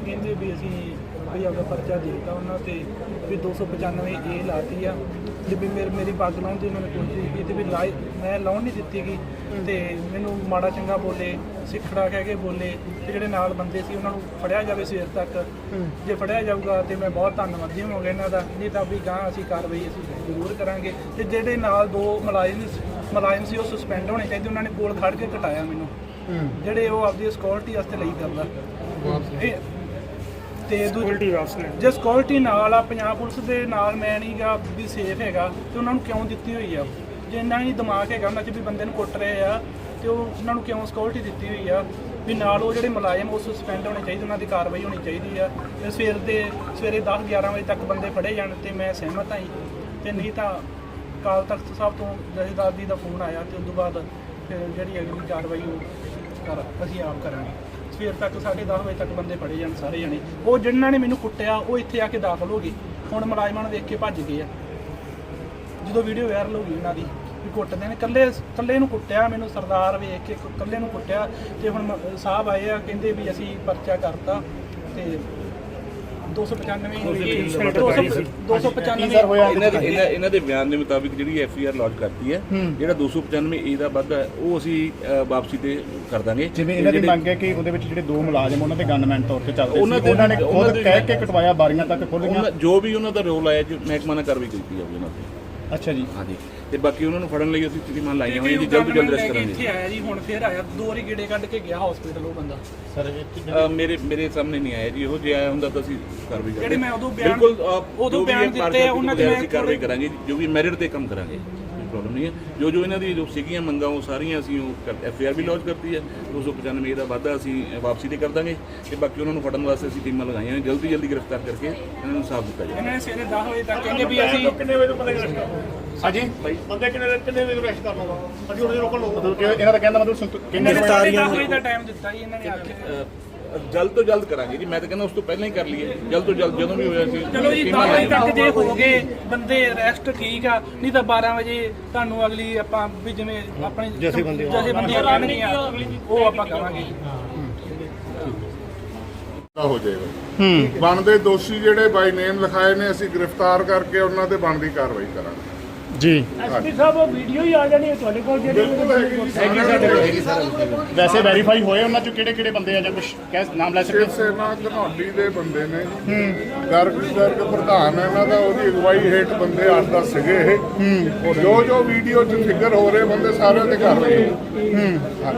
ਕਹਿੰਦੇ ਵੀ ਅਸੀਂ ਵੀ ਆਪਦਾ ਪਰਚਾ ਦੇ ਦਿੱਤਾ ਉਹਨਾਂ ਤੇ ਵੀ 295 ਏ ਲਾਤੀ ਆ। ਤੇ ਵੀ ਮੇਰੇ ਮੇਰੀ ਪੱਗ ਲਾਉਣ ਦੀ ਉਹਨਾਂ ਨੇ ਕੋਸ਼ਿਸ਼ ਕੀਤੀ ਵੀ ਲਾਈ ਮੈਂ ਲਾਉਣ ਨਹੀਂ ਦਿੱਤੀ ਗਈ ਤੇ ਮੈਨੂੰ ਮਾੜਾ ਚੰਗਾ ਬੋਲੇ ਸਿੱਖੜਾ ਕਹਿ ਕੇ ਬੋਲੇ ਤੇ ਜਿਹੜੇ ਨਾਲ ਬੰਦੇ ਸੀ ਉਹਨਾਂ ਨੂੰ ਫੜਿਆ ਜਾਵੇ ਸਵੇਰ ਤੱਕ। ਜੇ ਫੜਿਆ ਜਾਊਗਾ ਤੇ ਮੈਂ ਬਹੁਤ ਧੰਨਵਾਦੀ ਹੋਵਾਂਗਾ ਇਹਨਾਂ ਦਾ ਨਹੀਂ ਤਾਂ ਵੀ ਗਾਂ ਅਸੀਂ ਕਾਰਵਾਈ ਅਸੀਂ ਜ਼ਰੂਰ ਕਰਾਂਗੇ। ਤੇ ਜਿਹੜੇ ਨਾਲ ਦੋ ਮੁਲਾਜ਼ਮ ਮੁਲਾਜ਼ਮ ਸੀ ਉਹ ਸਸਪੈਂਡ ਹੋਣੇ ਚਾਹੀਦੇ ਉਹਨਾਂ ਨੇ ਕੋਲ ਖੜ ਕੇ ਕਟਾਇਆ ਮੈਨੂੰ। ਜਿਹੜੇ ਉਹ ਆਪਦੀ ਸਿਕਿਉਰਿਟੀ ਵਾਸਤੇ ਲਈ ਕਰਦਾ। ਇਹ ਤੇ ਸਿਕਿਉਰਿਟੀ ਵਾਪਸ ਜੇ ਸਿਕਿਉਰਿਟੀ ਨਾਲ ਆ ਪੰਜਾਬ ਪੁਲਿਸ ਦੇ ਨਾਲ ਮੈਂ ਨਹੀਂਗਾ ਵੀ ਸੇਫ ਹੈਗਾ ਤੇ ਉਹਨਾਂ ਨੂੰ ਕਿਉਂ ਦਿੱਤੀ ਹੋਈ ਆ? ਜੇ ਇੰਨਾ ਹੀ ਦਮਾਗ ਹੈਗਾ ਉਹਨਾਂ 'ਚ ਵੀ ਬੰਦੇ ਨੂੰ ਕੁੱਟ ਰਹੇ ਆ ਤੇ ਉਹ ਉਹਨਾਂ ਨੂੰ ਕਿਉਂ ਸਿਕਿਉਰਿਟੀ ਦਿੱਤੀ ਹੋਈ ਆ? ਵੀ ਨਾਲ ਉਹ ਜਿਹੜੇ ਮੁਲਾਜ਼ਮ ਉਹ ਸਸਪੈਂਡ ਹੋਣੇ ਚਾਹੀਦੇ ਉਹਨਾਂ ਦੀ ਕਾਰਵਾਈ ਹੋਣੀ ਚਾਹੀਦੀ ਆ। ਤੇ ਸਵੇਰ ਦੇ ਸਵੇਰੇ 10 11 ਵਜੇ ਤੱਕ ਬੰਦੇ ਫੜੇ ਜਾਣ ਤੇ ਮੈਂ ਸਹਿਮਤ ਹਾਂ ਜੀ। ਤੇ ਨਹੀਂ ਤਾਂ ਕਾਲ ਤਖਤ ਸਾਹਿਬ ਤੋਂ ਜਥੇਦਾਰ ਜੀ ਦਾ ਫੋਨ ਆਇਆ ਤੇ ਉਸ ਤੋਂ ਬਾਅਦ ਫਿਰ ਜਿਹੜੀ ਅਗਲੀ ਕਾਰਵਾਈ ਉਹ ਕਰ ਅਸੀਂ ਆਪ ਕਰਾਂਗੇ। ਸਵੇਰ ਤੱਕ 10:30 ਵਜੇ ਤੱਕ ਬੰਦੇ ਫੜੇ ਜਾਣ ਸਾਰੇ ਜਣੇ। ਉਹ ਜਿਨ੍ਹਾਂ ਨੇ ਮੈਨੂੰ ਕੁੱਟਿਆ, ਉਹ ਇੱਥੇ ਆ ਕੇ ਦਾਖਲ ਹੋ ਗਏ। ਹੁਣ ਮੁਲਾਜ਼ਮਾਂ ਨੂੰ ਵੇਖ ਕੇ ਭੱਜ ਗਏ ਆ। ਜਦੋਂ ਵੀਡੀਓ ਵਾਇਰਲ ਹੋ ਗਈ ਉਹਨਾਂ ਦੀ, ਵੀ ਕੁੱਟਦੇ ਨੇ। ਕੱਲੇ ਕੱਲੇ ਨੂੰ ਕੁੱਟਿਆ ਮੈਨੂੰ, ਸਰਦਾਰ ਵੇਖ ਕੇ ਕੱਲੇ ਨੂੰ ਕੁੱਟਿਆ। ਤੇ ਹੁਣ ਮ- ਸਾਹਿਬ ਆਏ ਆ, ਕਹਿੰਦੇ ਵੀ ਅਸੀਂ ਪਰਚਾ ਕਰਤਾ ਤੇ 295 295 ਇਹਨਾਂ ਦੇ ਇਹਨਾਂ ਇਹਨਾਂ ਦੇ ਬਿਆਨ ਦੇ ਮੁਤਾਬਿਕ ਜਿਹੜੀ ਐਫ ਆਈ ਆਰ ਲੌਂਚ ਕਰਤੀ ਹੈ ਜਿਹੜਾ 295 ਏ ਦਾ ਵਾਧਾ ਹੈ ਉਹ ਅਸੀਂ ਅ, ਵਾਪਸੀ ਤੇ ਕਰ ਦਾਂਗੇ। ਜਿਵੇਂ ਇਹਨਾਂ ਦੀ ਜਿਹੜੇ- ਮੰਗ ਹੈ ਕਿ ਉਹਦੇ ਵਿੱਚ ਜਿਹੜੇ ਦੋ ਮੁਲਾਜ਼ਮ ਉਹਨਾਂ ਤੇ ਗਨਮੈਨ ਤੌਰ ਤੇ ਚੱਲਦੇ ਉਹਨਾਂ ਸੀ। ਦੇ- ਉਹਨਾਂ ਨੇ ਉਹਨਾਂ ਖੁਦ ਦੇ- ਕਹਿ ਕੇ ਕਟਵਾਇਆ ਬਾਰੀਆਂ ਤੱਕ ਖੁੱਲੀਆਂ ਉਹਨਾਂ- ਜੋ ਵੀ ਉਹਨਾਂ ਦਾ ਰੋਲ ਆਇਆ ਜੀ ਮਹਿਕਮਾ ਨੇ ਕਾਰਵਾਈ ਕੀਤੀ ਜਾਊਗੀ ਉਹਨਾਂ ਤੇ। ਅੱਛਾ ਜੀ। ਹਾਂਜੀ। ਤੇ ਬਾਕੀ ਉਹਨਾਂ ਨੂੰ ਫੜਨ ਲਈ ਅਸੀਂ ਟੀਮਾਂ ਲਾਈਆਂ ਹੋਈਆਂ ਜੀ ਜਲਦ ਜਲਦ ਰੈਸਟ ਇੱਥੇ ਕਰਾਂਗੇ। ਆਇਆ ਜੀ ਹੁਣ ਫੇਰ ਆਇਆ। ਦੋ ਵਾਰੀ ਗੇੜੇ ਕੱਢ ਕੇ ਗਿਆ ਹਸਪੀਟਲ ਉਹ ਬੰਦਾ। ਅ, ਮੇਰੇ ਮੇਰੇ ਸਾਹਮਣੇ ਨਹੀਂ ਆਇਆ ਜੀ ਇਹੋ ਜੇ ਆਇਆ ਹੁੰਦਾ ਤਾਂ ਅਸੀਂ ਕਾਰਵਾਈ ਕਰਾਂਗੇ ਜਿਹੜੇ ਮੈਂ ਉਦੋਂ ਬਿਆਨ- ਬਿਲਕੁਲ ਅ, ਉਦੋਂ ਜੋ ਵੀ ਬਿਆਨ ਇਹ ਦਿੱਤੇ ਪਾਰਟੀ ਆ, ਉਹਨਾਂ ਦੇ ਬਗੈਰ ਮੈਂ ਅਸੀਂ ਕਾਰਵਾਈ ਕਰਾਂਗੇ ਜੋ ਵੀ ਮੈਰਿਟ ਤੇ ਕੰਮ ਕਰਾਂਗੇ। ਪ੍ਰੋਬਲਮ ਨਹੀਂ ਹੈ। ਜੋ ਜੋ ਇਹਨਾਂ ਦੀ ਜੋ ਸੀਗੀਆਂ ਮੰਗਾਂ ਉਹ ਸਾਰੀਆਂ ਅਸੀਂ ਉਹ ਐਫ ਆਰ ਵੀ ਲੌਂਚ ਕਰਤੀ ਹੈ। 295 ਦਾ ਵਾਧਾ ਅਸੀਂ ਵਾਪਸੀ ਤੇ ਕਰ ਦਾਂਗੇ ਤੇ ਬਾਕੀ ਉਹਨਾਂ ਨੂੰ ਫੜਨ ਵਾਸਤੇ ਅਸੀਂ ਟੀਮਾਂ ਲਗਾਈਆਂ ਨੇ। ਜਲਦੀ ਜਲਦੀ ਗ੍ਰਿਫਤਾਰ ਕਰਕੇ ਇਹਨਾਂ ਨੂੰ ਸਾਫ਼ ਦਿੱਤਾ ਜਾਵੇ। ਇਹਨਾਂ ਨੇ ਸਵੇਰੇ 10 ਵਜੇ ਤੱਕ ਕਹਿੰਦੇ ਵੀ ਅਸੀਂ ਕਿੰਨੇ ਵਜੇ ਤੋਂ ਬੰਦੇ ਅਰੈਸਟ ਹਾਂਜੀ? ਬੰਦੇ ਕਿੰਨੇ ਕਿੰਨੇ ਵਜੇ ਅਰੈਸਟ ਕਰਨਾ ਵਾ ਅਸੀਂ ਉਹਦੇ ਰੋਕਣ ਲੋਕ ਮਤਲਬ ਕਿ ਇਹਨਾਂ ਦਾ ਕਹਿੰਦਾ ਮਤਲਬ ਕਿੰਨੇ ਵਜੇ ਦਾ ਟਾਈਮ ਦਿੱਤਾ ਜੀ ਇਹਨਾਂ ਨੇ ਆ ਕੇ ਅ, ਜਲਦ ਤੋਂ ਜਲਦ ਕਰਾਂਗੇ ਜੀ। ਮੈਂ ਤਾਂ ਕਹਿੰਦਾ ਉਸ ਤੋਂ ਪਹਿਲਾਂ ਹੀ ਕਰ ਲਈਏ। ਜਲਦ ਤੋਂ ਜਲਦ ਜਦੋਂ ਵੀ ਹੋਇਆ ਸੀ ਚਲੋ ਜੀ ਟੀਮਾਂ 10 ਵਜੇ। ਤੱਕ ਜੇ ਹੋ ਗਏ ਬੰਦੇ ਰੈਸਟ ਠੀਕ ਆ। ਨਹੀਂ ਤਾਂ 12 ਵਜੇ ਤੁਹਾਨੂੰ ਅਗਲੀ ਆਪਾਂ ਵੀ ਜਿਵੇਂ ਆਪਣੇ ਜਥੇ ਬੰਦੀਆਂ ਕਰਨਗੀਆਂ ਉਹ ਆਪਾਂ ਕਰਾਂਗੇ। ਹੋ ਜਾਏਗਾ। ਬਣਦੇ ਦੋਸ਼ੀ ਜਿਹੜੇ ਬਾਈ ਨੇਮ ਲਿਖਾਏ ਨੇ ਅਸੀਂ ਗ੍ਰਿਫਤਾਰ ਕਰਕੇ ਉਹਨਾਂ ਤੇ ਬਣਦੀ ਕਾਰਵਾਈ ਕਰਾਂਗੇ। ਜੀ। ਐਸਪੀ ਸਾਹਿਬ ਉਹ ਵੀਡੀਓ ਹੀ ਆ ਜਾਣੀ ਹੈ ਤੁਹਾਡੇ ਕੋਲ ਜਿਹੜੀ ਹੈਗੀ ਸਾਡੇ ਵੈਸੇ ਵੈਰੀਫਾਈ ਹੋਏ ਉਹਨਾਂ ਚੋਂ ਕਿਹੜੇ ਕਿਹੜੇ ਬੰਦੇ ਆ ਜਾਂ ਕੁਝ ਕਹਿ ਨਾਮ ਲੈ ਸਕਦੇ ਸੇਨਾ ਘਨੌਲੀ ਦੇ ਬੰਦੇ ਨੇ। ਗਰਗ ਗਰਗ ਪ੍ਰਧਾਨ ਹੈ ਇਹਨਾਂ ਦਾ ਉਹਦੀ ਅਗਵਾਈ ਹੇਠ ਬੰਦੇ 8-10 ਸੀਗੇ ਇਹ। ਜੋ ਜੋ ਵੀਡੀਓ 'ਚ ਫਿਗਰ ਹੋ ਰਹੇ ਬੰਦੇ ਸਾਰਿਆਂ ਤੇ ਕਰ ਰਹੇ ਹਾਂ।